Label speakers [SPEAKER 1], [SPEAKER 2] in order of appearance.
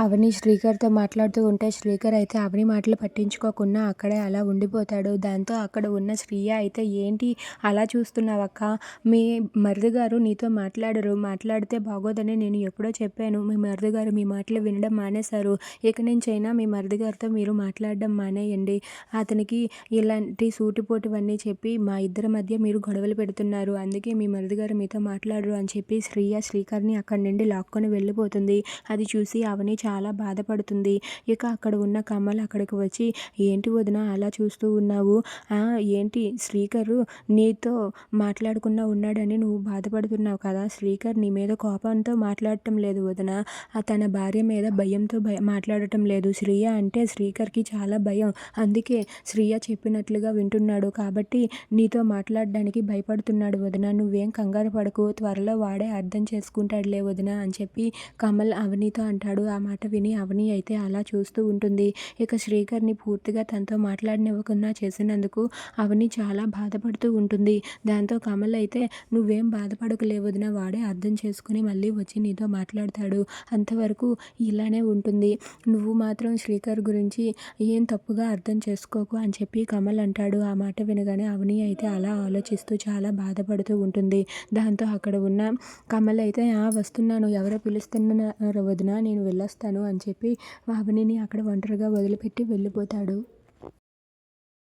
[SPEAKER 1] అవని శ్రీకర్తో మాట్లాడుతూ ఉంటే శ్రీకర్ అయితే అవని మాటలు పట్టించుకోకుండా అక్కడే అలా ఉండిపోతాడు. దాంతో అక్కడ ఉన్న శ్రీయ అయితే ఏంటి అలా చూస్తున్నావక్క మీ మరిది గారు నీతో మాట్లాడరు. మాట్లాడితే బాగోదని నేను ఎప్పుడో చెప్పాను. మీ మరిది గారు మీ మాటలు వినడం మానేశారు. ఇక నుంచైనా మీ మరిది గారితో మీరు మాట్లాడడం మానేయండి. అతనికి ఇలాంటి సూటిపోటువన్నీ చెప్పి మా ఇద్దరి మధ్య మీరు గొడవలు పెడుతున్నారు. అందుకే మీ మరిది గారు మీతో మాట్లాడరు అని చెప్పి శ్రీయ శ్రీకర్ని అక్కడి నుండి లాక్కొని వెళ్ళిపోతుంది. అది చూసి అవని చాలా చాలా బాధపడుతుంది. ఇక అక్కడ ఉన్న కమల్ అక్కడికి వచ్చి ఏంటి వదిన అలా చూస్తూ ఉన్నావు? ఏంటి? శ్రీకరు నీతో మాట్లాడకుండా ఉన్నాడని నువ్వు బాధపడుతున్నావు కదా? శ్రీకర్ నీ మీద కోపంతో మాట్లాడటం లేదు వదిన. తన భార్య మీద భయంతో భయ మాట్లాడటం లేదు. శ్రీయ అంటే శ్రీకర్కి చాలా భయం. అందుకే శ్రీయ చెప్పినట్లుగా వింటున్నాడు. కాబట్టి నీతో మాట్లాడడానికి భయపడుతున్నాడు వదిన. నువ్వేం కంగారు పడకు. త్వరలో వాడే అర్థం చేసుకుంటాడులే వదిన అని చెప్పి కమల్ అవనితో అంటాడు. ఆ మాట విని అవని అయితే అలా చూస్తూ ఉంటుంది. ఇక శ్రీకర్ని పూర్తిగా తనతో మాట్లాడినివ్వకుండా చేసినందుకు అవని చాలా బాధపడుతూ ఉంటుంది. దాంతో కమల్ అయితే నువ్వేం బాధపడకలేవదిన వాడే అర్థం చేసుకుని మళ్ళీ వచ్చి నీతో మాట్లాడతాడు. అంతవరకు ఇలానే ఉంటుంది. నువ్వు మాత్రం శ్రీకర్ గురించి ఏం తప్పుగా అర్థం చేసుకోకు అని చెప్పి కమల్ అంటాడు. ఆ మాట వినగానే అవని అయితే అలా ఆలోచిస్తూ చాలా బాధపడుతూ ఉంటుంది. దాంతో అక్కడ ఉన్న కమల్ అయితే ఆ వస్తున్నాను. ఎవరో పిలుస్తున్న వదిన నేను వెళ్ళొస్తాను అని చెప్పి అవనిని అక్కడ ఒంటరిగా వదిలిపెట్టి వెళ్ళిపోతాడు.